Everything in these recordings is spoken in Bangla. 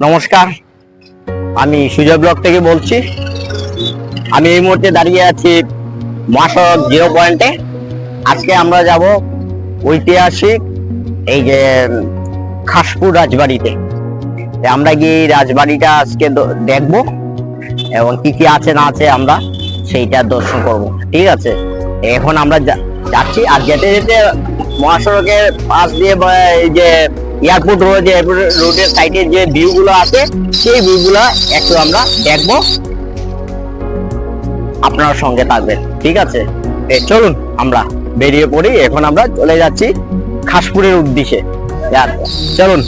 নমস্কার। আমি সুজয় ব্লক থেকে বলছি। আমি এই মুহূর্তে দাঁড়িয়ে আছি মহাসড়ক জিরো পয়েন্টে। আজকে আমরা যাব ঐতিহাসিক এই যে খাসপুর রাজবাড়িতে। আমরা গিয়ে রাজবাড়িটা আজকে দেখব এবং কি কি আছে না আছে আমরা সেইটা দর্শন করব। ঠিক আছে? এখন আমরা যাচ্ছি। আর যেতে যেতে মহাসড়কের পাশ দিয়ে এই যে এয়ারপোর্ট রোড এয়ারপোর্ট রোডের সাইডে যে ভিউ গুলো আছে, সেই ভিউ গুলো একটু আমরা দেখব। আপনার সঙ্গে থাকবেন, ঠিক আছে? চলুন আমরা বেরিয়ে পড়ি। এখন আমরা চলে যাচ্ছি খাসপুরের উদ্দেশ্যে। চলুন।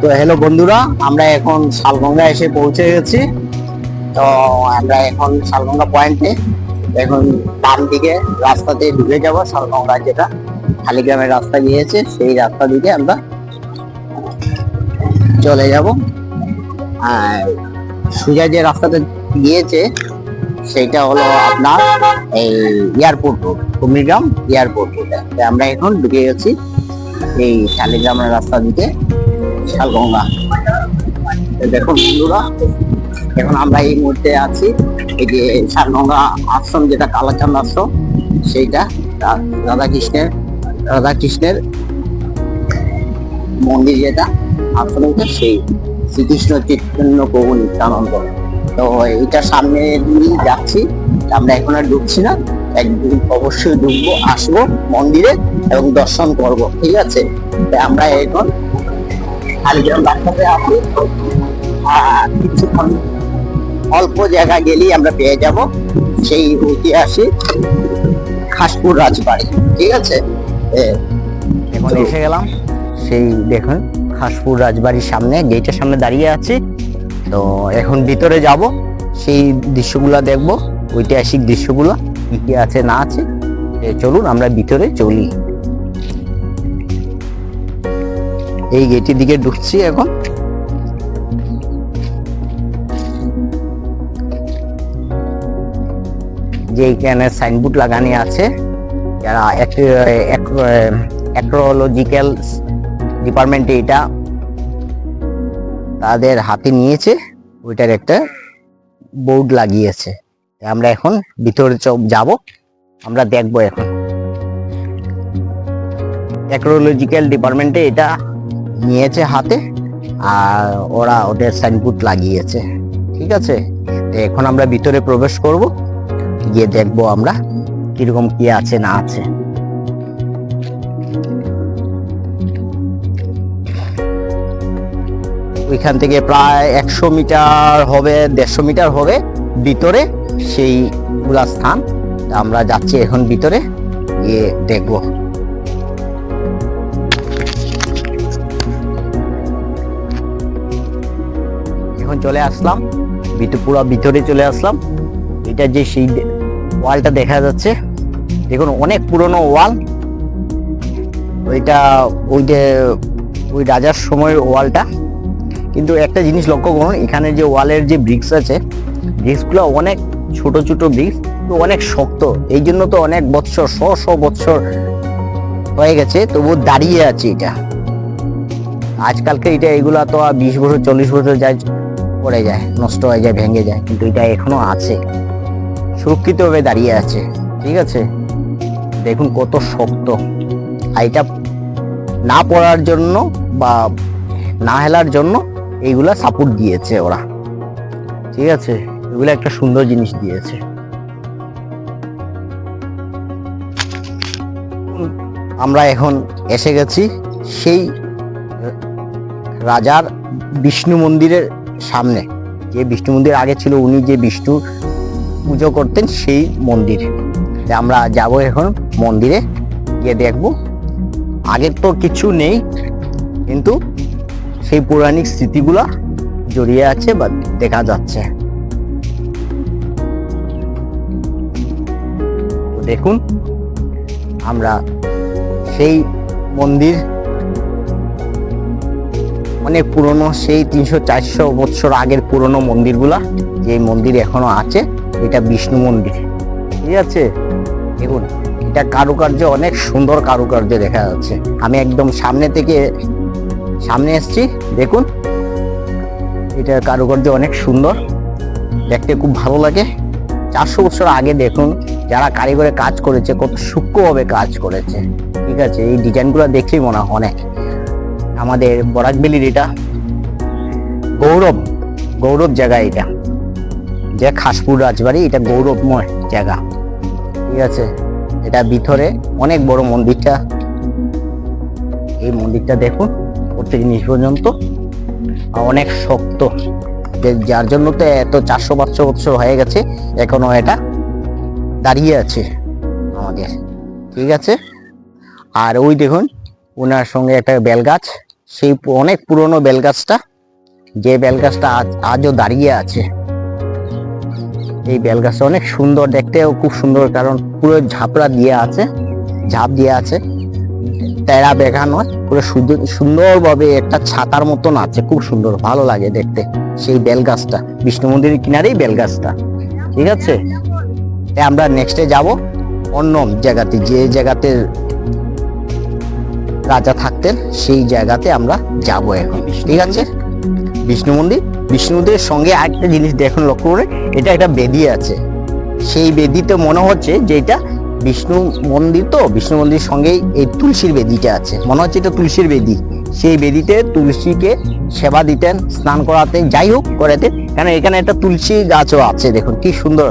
তো হ্যালো বন্ধুরা, আমরা এখন শালগঙ্গা এসে পৌঁছে গেছি। তো আমরা এখন শালগঙ্গা পয়েন্টে এখন ডান দিকে রাস্তাতে ঢুকে যাব, শালগঙ্গা যেটা খালিগ্রামের রাস্তা গিয়েছে, সেই রাস্তা দিকে আমরা চলে যাব। আর সোজা যে রাস্তাতে গিয়েছে, সেইটা হলো আপনার এই এয়ারপোর্ট রোড কুমিরগ্রাম এয়ারপোর্ট রোডে আমরা এখন ঢুকে গেছি এই শালিগ্রামের রাস্তা দিকে। শালগঙ্গা এই দেখুন বন্ধুরা, এখন আমরা এই মুহূর্তে আছি, এই যে সারগঙ্গা আশ্রম, যেটা কালাচাঁদ আশ্রম, সেইটা রা- রাধাকৃষ্ণের রাধাকৃষ্ণের মন্দির যেটা আশ্রমটা সেই শ্রীকৃষ্ণ চৈতন্য প্রভু নিত্যানন্দ। তো এইটার সামনে দিয়ে যাচ্ছি আমরা এখন আর ঢুকছি না, একদিন অবশ্যই ঢুকবো, আসব মন্দিরে এবং দর্শন করব, ঠিক আছে? আমরা এখন আছি। আর কিছুক্ষণ অল্প জায়গা গেলেই আমরা পেয়ে যাব সেই ঐতিহাসিক খাসপুর রাজবাড়ি। ঠিক আছে? এখন এসে গেলাম। সেই দেখুন খাসপুর রাজবাড়ির সামনে গেটের সামনে দাঁড়িয়ে আছি। তো এখন ভিতরে যাব সেই দৃশ্যগুলো দেখব ঐতিহাসিক দৃশ্যগুলো কি কি আছে না আছে। চলুন আমরা ভিতরে চলি। এই গেটের দিকে ঢুকছি এখন। যে এখানে সাইনবোর্ড লাগানি আছে, যারা অ্যাক্রোলজিক্যাল ডিপার্টমেন্টে এটা তাদের হাতে নিয়েছে, ওইটার একটা বোর্ড লাগিয়েছে। আমরা এখন ভিতরে যাব, আমরা দেখব এখন। অ্যাক্রোলজিক্যাল ডিপার্টমেন্টে এটা নিয়েছে হাতে, আর ওরা ওদের সাইনবোর্ড লাগিয়েছে, ঠিক আছে? এখন আমরা ভিতরে প্রবেশ করব, গিয়ে দেখব আমরা কীরকম কি আছে না আছে। ওইখান থেকে প্রায় একশো মিটার হবে, দেড়শো মিটার হবে ভিতরে সেই গুলা স্থান আমরা যাচ্ছি এখন ভিতরে, গিয়ে দেখব। চলে আসলাম। পুরো ভিতরে চলে আসলাম। এটা যে সেই ওয়ালটা দেখা যাচ্ছে, দেখুন অনেক পুরনো ওয়াল। ওইটা ওই যে ওই রাজার সময়ের ওয়ালটা। কিন্তু একটা জিনিস লক্ষ্য করুন, এখানে যে ওয়ালের যে ব্রিক্স আছে ব্রিক্সগুলো অনেক ছোট ছোট ব্রিক্স তো অনেক শক্ত। এই জন্য তো অনেক বছর শ শ বছর হয়ে গেছে তবু দাঁড়িয়ে আছে এটা। আজকালকে এটা, এগুলা তো বিশ বছর, চল্লিশ বছর যায় পড়ে যায়, নষ্ট হয়ে যায়, ভেঙে যায়, কিন্তু এটা এখনও আছে। সুরক্ষিতভাবে দাঁড়িয়ে আছে, ঠিক আছে? দেখুন কত শক্ত। আর এটা না পড়ার জন্য বা না হেলার জন্য এইগুলা সাপোর্ট দিয়েছে ওরা। ঠিক আছে? এগুলো একটা সুন্দর জিনিস দিয়েছে। আমরা এখন এসে গেছি সেই রাজার বিষ্ণু মন্দিরের সামনে। যে বিষ্ণু মন্দির আগে ছিল, উনি যে বিষ্ণু পুজো করতেন সেই মন্দির। আমরা যাব এখন মন্দিরে, গিয়ে দেখব। আগের তো কিছু নেই, কিন্তু সেই পৌরাণিক স্মৃতিগুলো জড়িয়ে আছে বা দেখা যাচ্ছে। দেখুন, আমরা সেই মন্দির অনেক পুরনো, সেই তিনশো, চারশো বছর আগের পুরনো মন্দিরগুলা, যে মন্দির এখনও আছে, এটা বিষ্ণু মন্দির। ঠিক আছে? দেখুন, এটা কারুকার্য, অনেক সুন্দর কারুকার্য দেখা যাচ্ছে। আমি একদম সামনে থেকে, সামনে এসছি, দেখুন। এটা কারুকার্য অনেক সুন্দর, দেখতে খুব ভালো লাগে। চারশো বছর আগে দেখুন, যারা কারিগরে কাজ করেছে, কত সূক্ষ্মভাবে কাজ করেছে। ঠিক আছে? এই ডিজাইনগুলো দেখলেই মনে হয়, অনেক। আমাদের বরাকবেলির এটা। গৌরব গৌরব জায়গা এটা। যে খাসপুর রাজবাড়ি, এটা গৌরবময় জায়গা। ঠিক আছে? এটা ভিতরে অনেক বড় মন্দিরটা। এই মন্দিরটা দেখুন, প্রত্যেক জিনিস পর্যন্ত। অনেক শক্ত। যার জন্য তো এত চারশো পাঁচশো বছর হয়ে গেছে, এখনও এটা দাঁড়িয়ে আছে আমাদের। ঠিক আছে? আর ওই দেখুন, ওনার সঙ্গে একটা বেলগাছ। সেই অনেক পুরনো বেলগাছটা, যে বেলগাছটা আজ আজও দাঁড়িয়ে আছে। এই বেলগাছটা অনেক সুন্দর দেখতেও খুব সুন্দর, কারণ পুরো ঝাপড়া দিয়ে আছে, ঝাপ দিয়ে আছে। তেরা বেঘা নয়, পুরো সুন্দর সুন্দরভাবে একটা ছাতার মতন আছে, খুব সুন্দর, ভালো লাগে দেখতে সেই বেলগাছটা। বিষ্ণু মন্দিরের কিনারেই বেলগাছটা, ঠিক আছে? আমরা নেক্সটে যাব অন্য জায়গাতে, যে জায়গাতে রাজা থাকতেন, সেই জায়গাতে আমরা যাব এখন। ঠিক আছে? বিষ্ণু মন্দির? বিষ্ণুদের সঙ্গে আরেকটা জিনিস দেখুন লক্ষ্য করে, এটা একটা বেদি আছে। সেই বেদিতে মনে হচ্ছে যে এটা বিষ্ণু মন্দির তো, বিষ্ণু মন্দির সঙ্গেই এই তুলসীর বেদিটা আছে। মনে হচ্ছে এটা তুলসীর বেদি। সেই বেদিতে তুলসীকে সেবা দিতেন, স্নান করাতেন, যাই হোক করাতেন। কারণ এখানে একটা তুলসী গাছও আছে, দেখুন কি সুন্দর।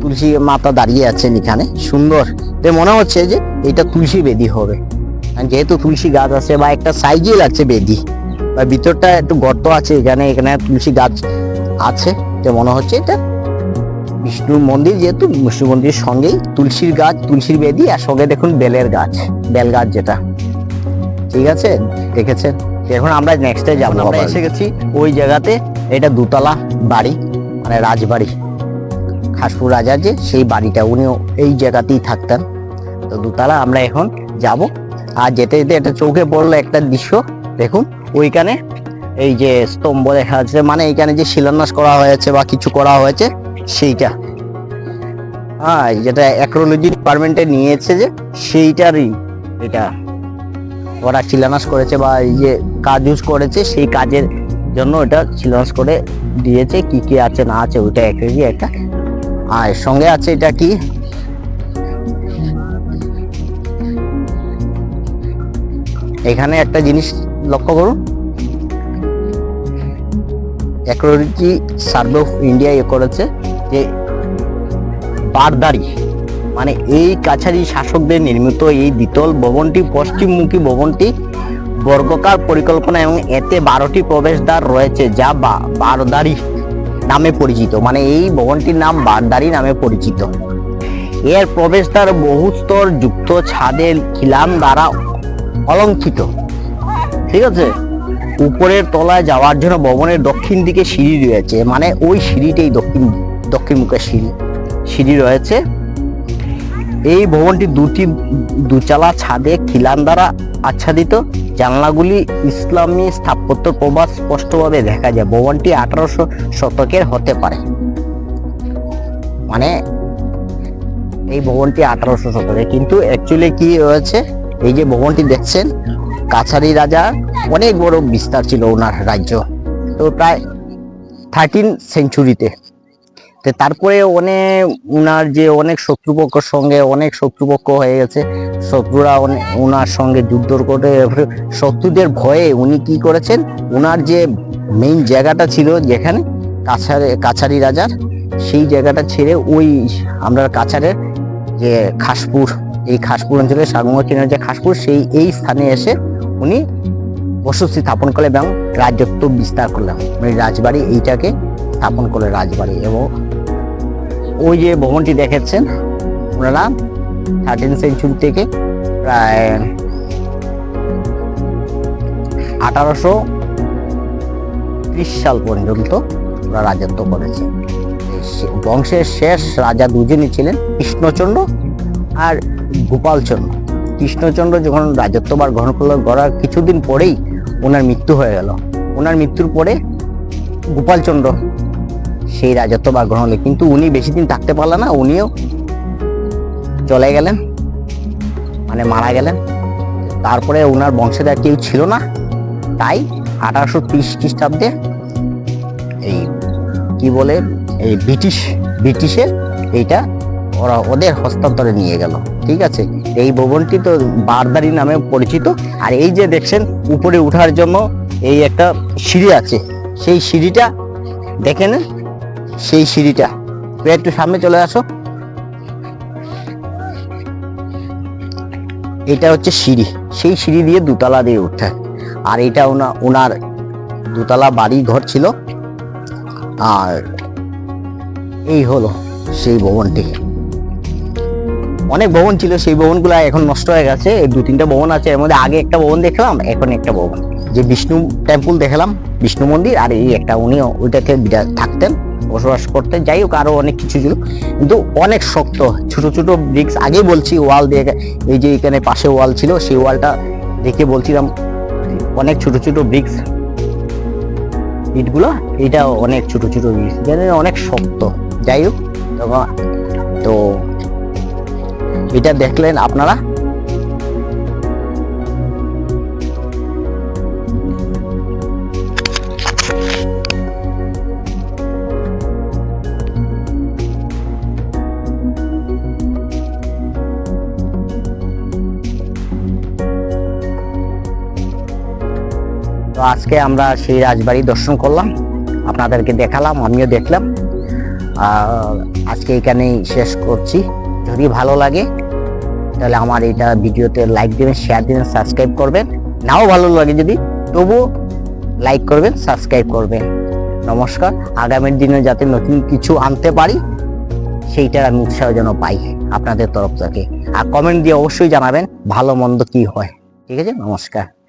তুলসী মাতা দাঁড়িয়ে আছেন এখানে, সুন্দর। তো মনে হচ্ছে যে এটা তুলসী বেদি হবে। যেহেতু তুলসী গাছ আছে বা একটা সাইজে লাগছে বেদি, বা ভিতরটা একটু গর্ত আছে, এখানে এখানে তুলসী গাছ আছে তো মনে হচ্ছে এটা বিষ্ণু মন্দির, যেহেতু বিষ্ণু মন্দিরের সঙ্গেই তুলসীর গাছ, তুলসীর বেদি, আর সঙ্গে দেখুন বেলের গাছ, বেল গাছ যেটা। ঠিক আছে? দেখেছেন? এখন আমরা নেক্সটে যাব। আমরা এসে গেছি ওই জায়গাতে, এটা দুতলা বাড়ি মানে রাজবাড়ি। খাসপুর রাজার যে, সেই বাড়িটা, উনিও এই জায়গাতেই থাকতেন। তো দুতলা আমরা এখন যাব। আর যেতে যেতে একটা চোখে পড়ল একটা দৃশ্য, দেখুন, ওইখানে এই যে স্তম্ভ দেখা যাচ্ছে মানে এইখানে যে শিলান্যাস করা হয়েছে বা কিছু করা হয়েছে, সেইটা। হ্যাঁ যেটা অ্যাক্রোলজি ডিপার্টমেন্টে নিয়েছে যে সেইটারই এটা। ওরা শিলান্যাস করেছে বা এই যে কাজ ইউজ করেছে, সেই কাজের জন্য এটা শিলান্যাস করে দিয়েছে, কি কি আছে না আছে, ওইটা একই একটা। আর সঙ্গে আছে এটা কি? এখানে একটা জিনিস লক্ষ্য করুন। অ্যাক্রোলজি সার্ভে অফ ইন্ডিয়া এ করেছে যে বারদারি মানে এই কাছারি শাসকদের নির্মিত এই দ্বিতল ভবনটি, পশ্চিমমুখী ভবনটি বর্গকার পরিকল্পনা এবং এতে বারোটি প্রবেশদ্বার রয়েছে যা বা- বারদারি নামে পরিচিত। মানে এই ভবনটির নাম বারদারি নামে পরিচিত। এর প্রবেশদ্বার বহুস্তর যুক্ত ছাদের খিলান দ্বারা অলঙ্কিত। ঠিক আছে? উপরের তলায় যাওয়ার জন্য ভবনের দক্ষিণ দিকে সিঁড়ি রয়েছে। মানে ওই সিঁড়িটাই দক্ষিণ দক্ষিণ মুখের সিঁড়ি সিঁড়ি রয়েছে। এই ভবনটি দুটি, দুচালা ছাদে খিলান দ্বারা আচ্ছাদিত। জানলাগুলি ইসলামী স্থাপত্য প্রভাব স্পষ্টভাবে দেখা যায়। ভবনটি আঠারোশো শতকের হতে পারে। মানে এই ভবনটি আঠারোশো শতকে। কিন্তু অ্যাকচুয়ালি কি হয়েছে? এই যে ভবনটি দেখছেন, কাছারি রাজা অনেক বড় বিস্তার ছিল ওনার রাজ্য। তো প্রায় থার্টিন সেঞ্চুরিতে তো তারপরে অনেক উনার যে অনেক শত্রুপক্ষের সঙ্গে অনেক শত্রুপক্ষ হয়ে গেছে, শত্রুরা ওনার সঙ্গে যুদ্ধ করে, শত্রুদের ভয়ে উনি কি করেছেন ওনার যে মেইন জায়গাটা ছিল যেখানে, কাছারে, কাছারি রাজার, সেই জায়গাটা ছেড়ে ওই আমরা কাছারের যে খাসপুর এই খাসপুর অঞ্চলের সাগমচিনের যে খাসপুর, সেই, এই স্থানে এসে উনি বসতি স্থাপন করলেন এবং রাজত্ব বিস্তার করলেন। মানে রাজবাড়ি এইটাকে স্থাপন করলে রাজবাড়ি এবং ওই যে ভবনটি দেখেছেন, ওনারা থার্টিন সেঞ্চুরি থেকে প্রায় আঠারোশো ত্রিশ সাল পর্যন্ত ওরা রাজত্ব করেছে। বংশের শেষ রাজা দুজনই ছিলেন কৃষ্ণচন্দ্র আর গোপালচন্দ্র। কৃষ্ণচন্দ্র যখন রাজত্ববার গ্রহণ করল গড়ার কিছুদিন পরেই ওনার মৃত্যু হয়ে গেল। ওনার মৃত্যুর পরে গোপালচন্দ্র সেই রাজত্ববার গ্রহণ হলো কিন্তু উনি বেশি দিন থাকতে পারলেন না, উনিও চলে গেলেন মানে মারা গেলেন। তারপরে ওনার বংশের আর কেউ ছিল না, তাই আঠারোশো ত্রিশ খ্রিস্টাব্দে এই কি বলে, এই ব্রিটিশ, ব্রিটিশের এইটা ওরা ওদের হস্তান্তরে নিয়ে গেল, ঠিক আছে? এই ভবনটি তো বারদারি নামে পরিচিত। আর এই যে দেখছেন, উপরে ওঠার জন্য এই একটা সিঁড়ি আছে। সেই সিঁড়িটা দেখেন সেই সিঁড়িটা। একটু সামনে চলে আসো। এটা হচ্ছে সিঁড়ি। সেই সিঁড়ি দিয়ে দুতলা দিয়ে উঠতে আর এটা ওনা, ওনার দুতলা বাড়ি ঘর ছিল। আর এই হলো সেই ভবনটি। অনেক ভবন ছিল, সেই ভবনগুলো এখন নষ্ট হয়ে গেছে। দু তিনটা ভবন আছে, এর মধ্যে আগে একটা ভবন দেখলাম, এখন একটা ভবন। যে বিষ্ণু টেম্পল দেখলাম, বিষ্ণু মন্দির, আর এই একটা উনিও ওইটাকে থাকতেন, বসবাস করতেন। যাই হোক, আরও অনেক কিছু ছিল। কিন্তু অনেক শক্ত, ছোট ছোট ব্রিক্স আগেই বলছি ওয়াল দিয়ে এই যে এখানে পাশে ওয়াল ছিল, সেই ওয়ালটা দেখে বলছিলাম অনেক ছোট ছোট ব্রিক্স ইটগুলো এটা অনেক ছোট ছোট ব্রিক্স অনেক শক্ত। যাই হোক তো এটা দেখলেন আপনারা? তো আজকে আমরা সেই রাজবাড়ি দর্শন করলাম, আপনাদেরকে দেখালাম, আমিও দেখলাম। আজকে এখানেই শেষ করছি। যদি ভালো লাগে তাহলে আমার এটা ভিডিওতে লাইক দিবেন শেয়ার দিবেন সাবস্ক্রাইব করবেন। নাও ভালো লাগে যদি, তবু লাইক করবেন সাবস্ক্রাইব করবেন। নমস্কার, আগামীর দিনে যাতে নতুন কিছু আনতে পারি, সেইটার আমি উৎসাহ যেন পাই আপনাদের তরফ থেকে। আর কমেন্ট দিয়ে অবশ্যই জানাবেন ভালো মন্দ কি হয়। ঠিক আছে, নমস্কার।